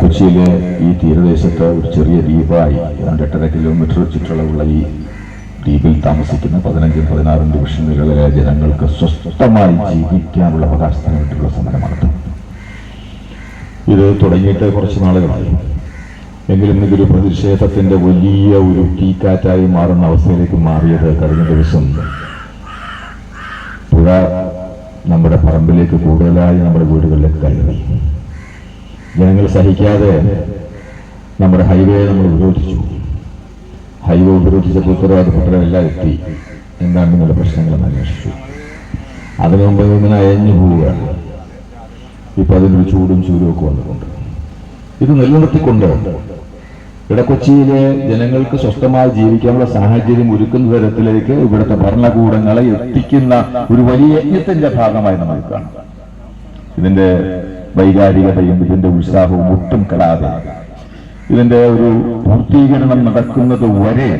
കൊച്ചിയിലെ ഈ തീരദേശത്ത് ഒരു ചെറിയ ദ്വീപായി ഏതാണ്ട് എട്ടര കിലോമീറ്റർ ചുറ്റളവുള്ള ഈ ദ്വീപിൽ താമസിക്കുന്ന പതിനഞ്ചും പതിനാറും ഡിവിഷനുകളിലെ ജനങ്ങൾക്ക് സ്വസ്ഥമായി ജീവിക്കാനുള്ള അവകാശത്തിന് വേണ്ടിയുള്ള സമരമാണ് ഇത് തുടങ്ങിയിട്ട് കുറച്ച് നാളുകളായി. എങ്കിലും ഇതൊരു പ്രതിഷേധത്തിന്റെ വലിയ ഒരു തീക്കാറ്റായി മാറുന്ന അവസ്ഥയിലേക്ക് മാറിയത് കഴിഞ്ഞ ദിവസം. പുഴ നമ്മുടെ പറമ്പിലേക്ക് കൂടുതലായി നമ്മുടെ വീടുകളിലേക്ക് കയറി. ജനങ്ങൾ സഹിക്കാതെ നമ്മുടെ ഹൈവേ നമ്മൾ ഉപരോധിച്ചു. ഹൈവേ ഉപരോധിച്ചപ്പോൾ ഉത്തരവാദപ്പെട്ടവരെല്ലാം എത്തി. എന്താണ് നിങ്ങളുടെ പ്രശ്നങ്ങളെന്ന് അന്വേഷിച്ചു. അതിനു മുമ്പ് ഇങ്ങനെ അയഞ്ഞു പോവുകയാണ്. ഇപ്പൊ അതിനൊരു ചൂടും ചൂടും ഒക്കെ വന്നിട്ടുണ്ട്. ഇത് നിലനിർത്തിക്കൊണ്ട് ഇടക്കൊച്ചിയിലെ ജനങ്ങൾക്ക് സ്വസ്ഥമായി ജീവിക്കാനുള്ള സാഹചര്യം ഒരുക്കുന്ന തരത്തിലേക്ക് ഇവിടുത്തെ ഭരണകൂടങ്ങളെ എത്തിക്കുന്ന ഒരു വലിയ യജ്ഞത്തിന്റെ ഭാഗമായി നമ്മൾ കാണാം ഇതിന്റെ വൈകാരികതയും ഇതിന്റെ ഉത്സാഹവും ഒട്ടും കെടാതെ. ഇതിന്റെ ഒരു പൂർത്തീകരണം നടക്കുന്നത് വരെ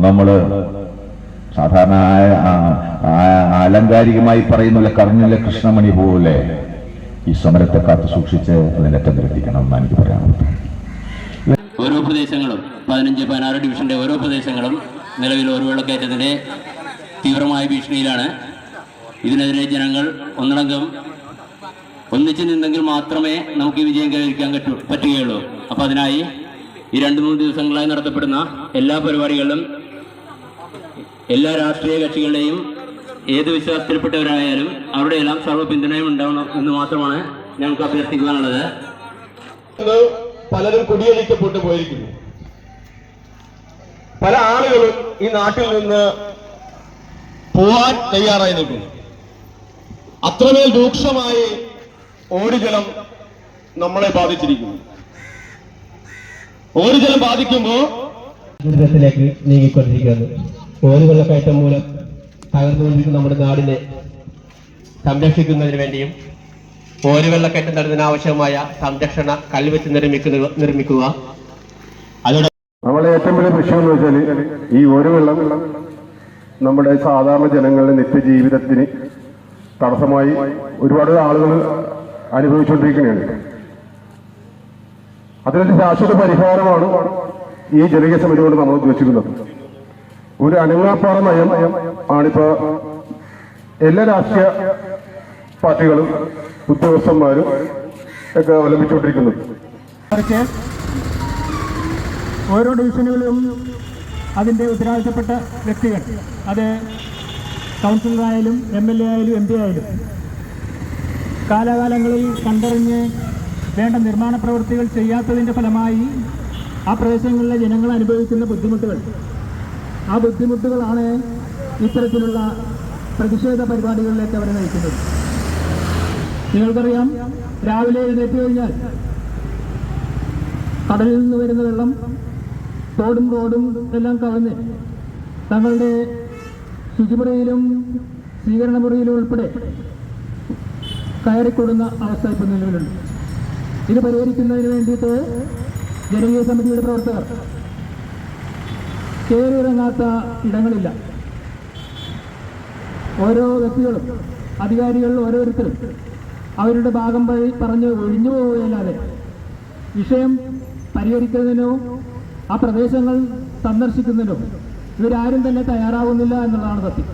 നമ്മൾ സാധാരണ ആലങ്കാരികമായി പറയുന്ന കർണിലെ കൃഷ്ണമണി പോലെ ഈ സമരത്തെ കാത്തു സൂക്ഷിച്ച് അതിനൊക്കെ നിരത്തിക്കണം എന്നാണ് എനിക്ക് പറയാനുള്ളത് ഓരോ പ്രദേശങ്ങളും പതിനഞ്ച് പതിനാറ് ഡിവിഷന്റെ ഓരോ പ്രദേശങ്ങളും നിലവിൽ ഒരു വെള്ളക്കയറ്റത്തിന്റെ തീവ്രമായ ഭീഷണിയിലാണ്. ഇതിനെതിരെ ജനങ്ങൾ ഒന്നടങ്കം ഒന്നിച്ചു നിന്നെങ്കിൽ മാത്രമേ നമുക്ക് ഈ വിജയം കൈവരിക്കാൻ പറ്റൂ പറ്റുകയുള്ളൂ. അപ്പൊ അതിനായി ഈ രണ്ട് മൂന്ന് ദിവസങ്ങളായി നടത്തപ്പെടുന്ന എല്ലാ പരിപാടികളിലും എല്ലാ രാഷ്ട്രീയ കക്ഷികളുടെയും ഏത് വിശ്വാസത്തിൽപ്പെട്ടവരായാലും അവരുടെ എല്ലാം സർവ പിന്തുണയും ഉണ്ടാവണം എന്ന് മാത്രമാണ് ഞങ്ങൾക്ക് അഭ്യർത്ഥിക്കുവാനുള്ളത്. പലരും കുടിയൊഴിക്കപ്പെട്ടു പോയിരിക്കുന്നു. പല ആളുകളും ഈ നാട്ടിൽ നിന്ന് പോവാൻ തയ്യാറായി നിൽക്കുന്നു. അത്രമേൽ രൂക്ഷമായി ഓടിജലം നമ്മളെ ബാധിച്ചിരിക്കുന്നു. ഓടിജലം ബാധിക്കുമ്പോൾ ദുരിതത്തിലേക്ക് നീങ്ങിക്കൊണ്ടിരിക്കുകയാണ്. ഓരോ വെള്ളക്കയറ്റം മൂലം തകർന്നുകൊണ്ടിരിക്കുന്ന നമ്മുടെ നാടിനെ സംരക്ഷിക്കുന്നതിന് വേണ്ടിയും ഓരോ വെള്ളക്കയറ്റം തടയുന്നതിന് ആവശ്യമായ സംരക്ഷണ കൽവെച്ച് നിർമ്മിക്കുക നിർമ്മിക്കുക. അതോടെ നമ്മളെ ഏറ്റവും വലിയ പ്രശ്നം എന്ന് വെച്ചാൽ ഈ ഒരു വെള്ളം നമ്മുടെ സാധാരണ ജനങ്ങളുടെ നിത്യജീവിതത്തിന് തടസ്സമായി ഒരുപാട് ആളുകൾ അനുഭവിച്ചുകൊണ്ടിരിക്കുകയാണ്. അതിനൊരു ശാശ്വത പരിഹാരമാണ് ഈ ജനകീയ സമിതി കൊണ്ട് നമ്മൾ ഉദ്ദേശിക്കുന്നത് ഒരു അനങ്ങാപ്പാറ നയം ആണിപ്പോ എല്ലാ രാഷ്ട്രീയ പാർട്ടികളും ഉദ്യോഗസ്ഥന്മാരും ഒക്കെ അവലംബിച്ചുകൊണ്ടിരിക്കുന്നത്. ഓരോ ഡിവിഷനുകളിലും അതിന്റെ ഉത്തരവാദിത്തപ്പെട്ട വ്യക്തികൾ അത് കൗൺസിലറായാലും എം എൽ എ ആയാലും എം പി ആയാലും കാലാകാലങ്ങളിൽ കണ്ടറിഞ്ഞ് വേണ്ട നിർമ്മാണ പ്രവൃത്തികൾ ചെയ്യാത്തതിന്റെ ഫലമായി ആ പ്രദേശങ്ങളിലെ ജനങ്ങൾ അനുഭവിക്കുന്ന ബുദ്ധിമുട്ടുകൾ. ആ ബുദ്ധിമുട്ടുകളാണ് ഇത്തരത്തിലുള്ള പ്രതിഷേധ പരിപാടികളിലേക്ക് അവരെ നയിക്കുന്നത്. നിങ്ങൾക്കറിയാം രാവിലെ എഴുന്നേറ്റ് കഴിഞ്ഞാൽ കടലിൽ നിന്ന് വരുന്ന വെള്ളം തോടും റോഡും എല്ലാം കവിഞ്ഞ് തങ്ങളുടെ ശുചിമുറിയിലും സ്വീകരണ മുറിയിലും ഉൾപ്പെടെ കയറിക്കൊടുന്ന അവസ്ഥ ഇപ്പം നിലവിലുണ്ട്. ഇത് പരിഹരിക്കുന്നതിന് വേണ്ടിയിട്ട് ജനകീയ സമിതിയുടെ പ്രവർത്തകർ കയറിയിറങ്ങാത്ത ഇടങ്ങളില്ല. ഓരോ വ്യക്തികളും അധികാരികൾ ഓരോരുത്തരും അവരുടെ ഭാഗം വഴി പറഞ്ഞ് ഒഴിഞ്ഞു പോവുകയല്ലാതെ വിഷയം പരിഹരിക്കുന്നതിനോ ആ പ്രദേശങ്ങൾ സന്ദർശിക്കുന്നതിനോ ഇവരാരും തന്നെ തയ്യാറാവുന്നില്ല എന്നുള്ളതാണ് സത്യം.